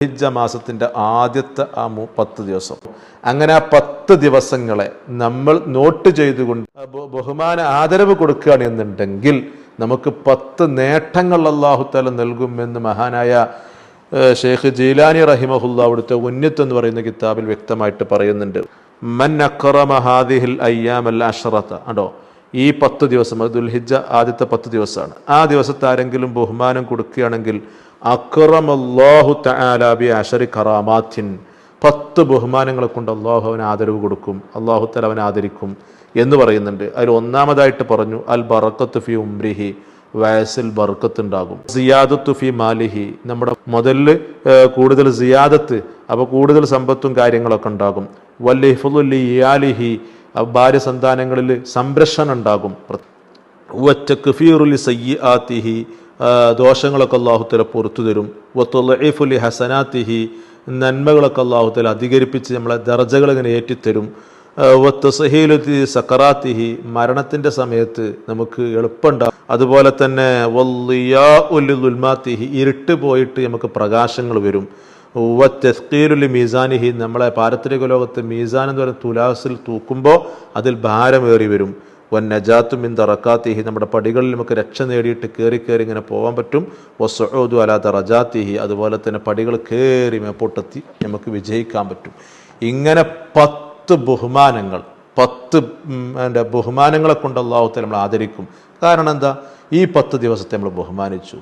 ഹിജ്ജ മാസത്തിന്റെ ആദ്യത്തെ ആ മു- പത്ത് ദിവസം. അങ്ങനെ ആ പത്ത് ദിവസങ്ങളെ നമ്മൾ നോട്ട് ചെയ്തുകൊണ്ട് ബഹു- ബഹുമാന ആദരവ് കൊടുക്കുകയാണ് എന്നുണ്ടെങ്കിൽ നമുക്ക് പത്ത് നേട്ടങ്ങൾ അള്ളാഹുത്താല നൽകുമെന്ന് മഹാനായ ഷെയ്ഖ് ജീലാനി റഹിമഹുല്ല അവിടുത്തെ ഉന്നത്ത് എന്ന് പറയുന്ന കിതാബിൽ വ്യക്തമായിട്ട് പറയുന്നുണ്ട്. മൻ അയ്യാം അയ്യാമൽ അഷറത്ത അണ്ടോ ഈ പത്ത് ദിവസം അത് ദുൽഹിജ ആദ്യത്തെ പത്ത് ദിവസമാണ്. ആ ദിവസത്തെ ആരെങ്കിലും ബഹുമാനം കൊടുക്കുകയാണെങ്കിൽ അക്രമല്ലാഹു പത്ത് ബഹുമാനങ്ങളെ കൊണ്ട് അള്ളാഹു അവന് ആദരവ് കൊടുക്കും. അള്ളാഹു തല അവനെ ആദരിക്കും എന്ന് പറയുന്നുണ്ട്. അതിൽ ഒന്നാമതായിട്ട് പറഞ്ഞു അൽ ബറക്കത്ത് ഫി ഉംരിഹി വയസ്സിൽ ബർക്കത്ത് ഉണ്ടാകും. സിയാദത്ത് ഫി മാലിഹി നമ്മുടെ മുതലിൽ കൂടുതൽ സിയാദത്ത് അപ്പോൾ കൂടുതൽ സമ്പത്തും കാര്യങ്ങളൊക്കെ ഉണ്ടാകും. വല്ലിഫുലി ഇയാലിഹി ഭാര്യ സന്താനങ്ങളിൽ സംരക്ഷണം ഉണ്ടാകും. വറ്റക്ഫീറുലി സയ്യാത്തിഹി ദോഷങ്ങളൊക്കെ അള്ളാഹുത്തല പുറത്തു തരും. വത്തുലൈഫുലി ഹസനാത്തിഹി നന്മകളൊക്കെ അള്ളാഹുത്തല അധികരിപ്പിച്ച് നമ്മളെ ദർജകൾ ഇങ്ങനെ ഏറ്റിത്തരും. വത്തസഹീലുത്തി സക്കറാത്തിഹി മരണത്തിന്റെ സമയത്ത് നമുക്ക് എളുപ്പമുണ്ടാകും അതുപോലെ തന്നെ വല്ലിയാ ഉൽമാത്തിഹി ഇരുട്ട് പോയിട്ട് നമുക്ക് പ്രകാശങ്ങൾ വരും. തെസ്കീലുലി മീസാനിഹി നമ്മളെ പാരത്രിക ലോകത്ത് മീസാൻ എന്ന് പറയുന്ന തുലാസിൽ തൂക്കുമ്പോൾ അതിൽ ഭാരമേറി വരും. വൻ നജാത്തും മിൻ തറക്കാത്തിഹി നമ്മുടെ പടികളിൽ നമുക്ക് രക്ഷ നേടിയിട്ട് കയറി കയറി ഇങ്ങനെ പോകാൻ പറ്റും. വസ്സോദു അലാ തറജാത്തിഹി അതുപോലെ തന്നെ പടികൾ കയറി മേപ്പോട്ടെത്തി നമുക്ക് വിജയിക്കാൻ പറ്റും. ഇങ്ങനെ പത്ത് ബഹുമാനങ്ങൾ പത്ത് എന്റെ ബഹുമാനങ്ങളെ കൊണ്ട് അള്ളാഹുത്തെ നമ്മൾ ആദരിക്കും. കാരണം എന്താ? ഈ പത്ത് ദിവസത്തെ നമ്മൾ ബഹുമാനിച്ചു.